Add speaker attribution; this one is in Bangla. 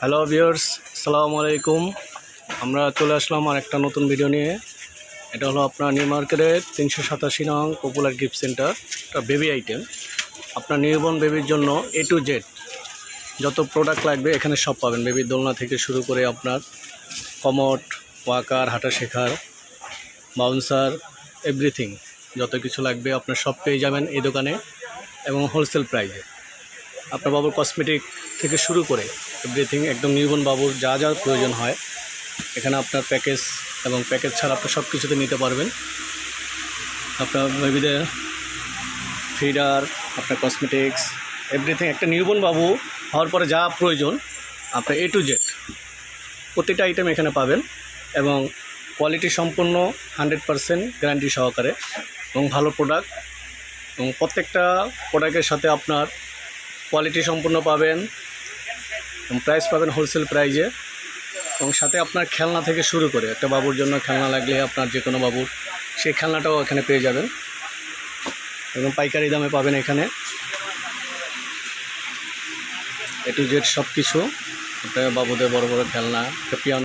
Speaker 1: হ্যালো ভিউয়ার্স আসসালামু আলাইকুম আমরা চলে আসলাম আর একটা নতুন ভিডিও নিয়ে। এটা হলো আপনার নিউ মার্কেটের তিনশো সাতাশি নং পপুলার গিফট সেন্টার একটা বেবি আইটেম আপনার নিউবর্ন বেবির জন্য এ টু জেড যত প্রোডাক্ট লাগবে এখানে সব পাবেন। বেবির দোলনা থেকে শুরু করে আপনার কমট, ওয়াকার, হাঁটা শেখার বাউন্সার এভরিথিং। যত কিছু লাগবে আপনার সব পেয়ে যাবেন এই দোকানে এবং হোলসেল প্রাইসে। আপনার বাবুর কসমেটিক থেকে শুরু করে এভরিথিং, একদম নির্বন বাবুর যা যা প্রয়োজন হয়, এখানে আপনার প্যাকেজ এবং প্যাকেজ ছাড়া আপনি সব কিছুতে নিতে পারবেন। আপনার বেবিদের ফিডার, আপনার কসমেটিক্স, এভরিথিং, একটা নির্বন বাবু হওয়ার পরে যা প্রয়োজন, আপনার এ টু জেড প্রতিটা আইটেম এখানে পাবেন এবং কোয়ালিটি সম্পূর্ণ হান্ড্রেড পারসেন্ট গ্যারান্টি সহকারে এবং ভালো প্রোডাক্ট এবং প্রত্যেকটা প্রোডাক্টের সাথে আপনার কোয়ালিটি সম্পূর্ণ পাবেন এবং প্রাইস পাবেন হোলসেল প্রাইজে এবং সাথে আপনার খেলনা থেকে শুরু করে একটা বাবুর জন্য খেলনা লাগলে আপনার যে কোনো বাবুর সেই খেলনাটাও এখানে পেয়ে যাবেন এবং পাইকারি দামে পাবেন এখানে। এ টু জেড সব কিছু বাবুদের বড় বড় খেলনা, একটা পিয়ানো